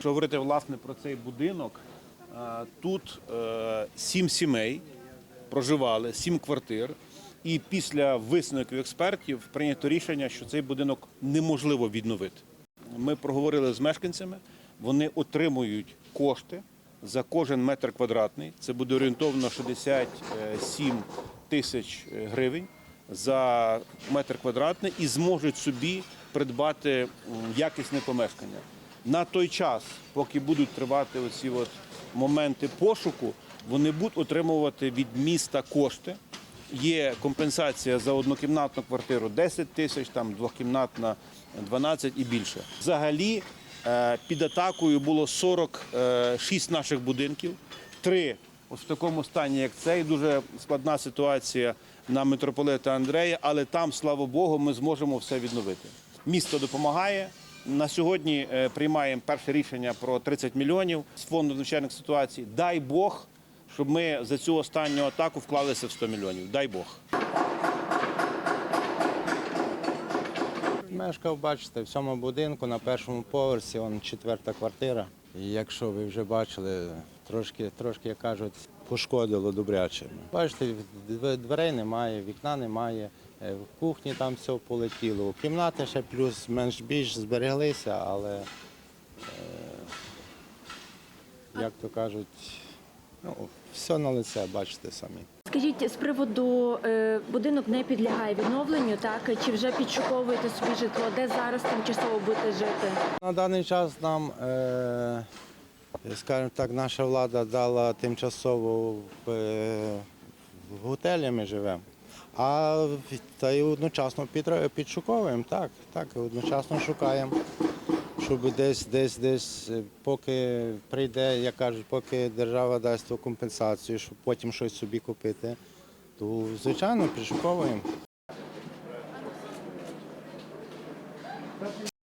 Якщо говорити власне про цей будинок, тут е, сім сімей проживали, сім квартир. І після висновків експертів прийнято рішення, що цей будинок неможливо відновити. Ми проговорили з мешканцями, вони отримують кошти за кожен метр квадратний. Це буде орієнтовно 67 тисяч гривень за метр квадратний і зможуть собі придбати якісне помешкання. На той час, поки будуть тривати оці от моменти пошуку, вони будуть отримувати від міста кошти. Є компенсація за однокімнатну квартиру 10 тисяч, там двохкімнатна 12 і більше. Взагалі е, під атакою було 46 наших будинків, три ось в такому стані, як цей. Дуже складна ситуація на митрополита Андрея, але там, слава Богу, ми зможемо все відновити. Місто допомагає. На сьогодні е, приймаємо перше рішення про 30 мільйонів з фонду надзвичайних ситуацій. Дай Бог, щоб ми за цю останню атаку вклалися в 100 мільйонів. Дай Бог. Мешкав, бачите, в цьому будинку на першому поверсі, он четверта квартира. І якщо ви вже бачили, трошки, трошки, як кажуть, пошкодило добряче. Бачите, дверей немає, вікна немає, е, в кухні там все полетіло. Кімнати ще плюс менш більш збереглися, але, е, як то кажуть, ну, все на лице, бачите самі. Скажіть, з приводу е, будинок не підлягає відновленню, так чи вже підшуковуєте собі житло? Де зараз тимчасово будете жити? На даний час нам, е, скажімо так, наша влада дала тимчасово е, в готелі ми живемо. А та й одночасно підшуковуємо, так, так, одночасно шукаємо, щоб десь, десь, десь, е, поки прийде, як кажуть, поки держава дасть ту компенсацію, щоб потім щось собі купити, то звичайно підшуковуємо.